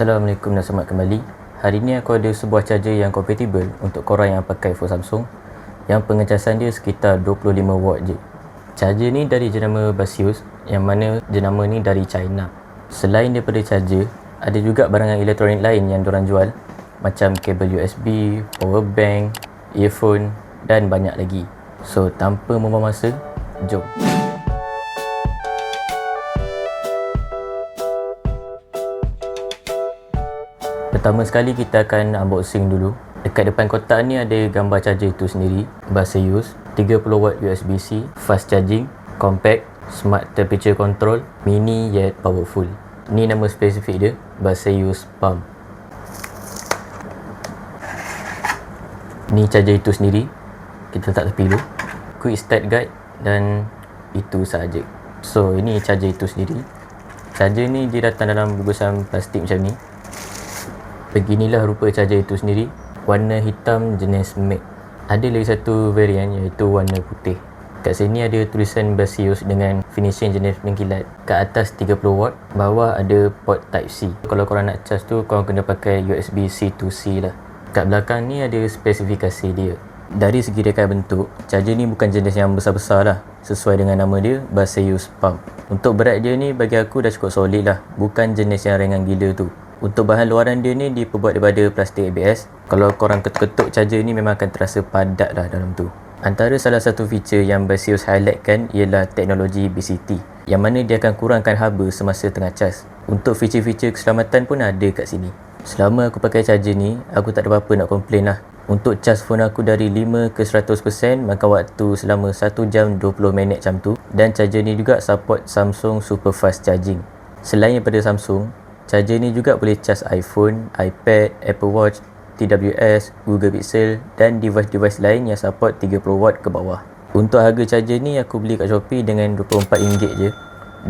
Assalamualaikum dan selamat kembali. Hari ni aku ada sebuah charger yang compatible untuk korang yang pakai phone Samsung yang pengecasan dia sekitar 25 watt je. Charger ni dari jenama Basius yang mana jenama ni dari China. Selain daripada charger, ada juga barangan elektronik lain yang diorang jual macam kabel USB, power bank, earphone dan banyak lagi. So, tanpa membuang masa, jom. Pertama sekali kita akan unboxing dulu. Dekat depan kotak ni ada gambar charger itu sendiri, bahasa use, 30 watt USB-C, fast charging, compact, smart temperature control, mini yet powerful. Ni nama spesifik dia, bahasa use pump. Ni charger itu sendiri. Kita letak tepi dulu. Quick start guide dan itu saja. So, ini charger itu sendiri. Charger ni dia datang dalam bungkusan plastik macam ni. Beginilah rupa charger itu sendiri. Warna hitam jenis matte. Ada lagi satu varian iaitu warna putih. Kat sini ada tulisan Basius dengan finishing jenis mengkilat. Kat atas 30 watt, bawah ada port type C. Kalau korang nak charge tu, korang kena pakai USB C to C lah. Kat belakang ni ada spesifikasi dia. Dari segi reka bentuk, charger ni bukan jenis yang besar-besar lah. Sesuai dengan nama dia, Basius Pump. Untuk berat dia ni bagi aku dah cukup solid lah. Bukan jenis yang ringan gila tu. Untuk bahan luaran dia ni diperbuat daripada plastik ABS. Kalau korang ketuk-ketuk charger ni memang akan terasa padat lah dalam tu. Antara salah satu feature yang Basius highlightkan ialah teknologi BCT yang mana dia akan kurangkan haba semasa tengah cas. Untuk feature-feature keselamatan pun ada kat sini. Selama aku pakai charger ni, aku tak ada apa-apa nak komplain lah. Untuk cas phone aku dari 5 ke 100% makan waktu selama 1 jam 20 minit macam tu dan charger ni juga support Samsung Super Fast Charging. Selain daripada Samsung, charger ni juga boleh cas iPhone, iPad, Apple Watch, TWS, Google Pixel dan device-device lain yang support 30 watt ke bawah. Untuk harga charger ni aku beli kat Shopee dengan RM24 je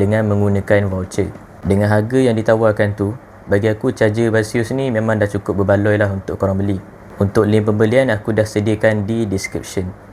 dengan menggunakan voucher. Dengan harga yang ditawarkan tu, bagi aku charger Basius ni memang dah cukup berbaloi lah untuk korang beli. Untuk link pembelian aku dah sediakan di description.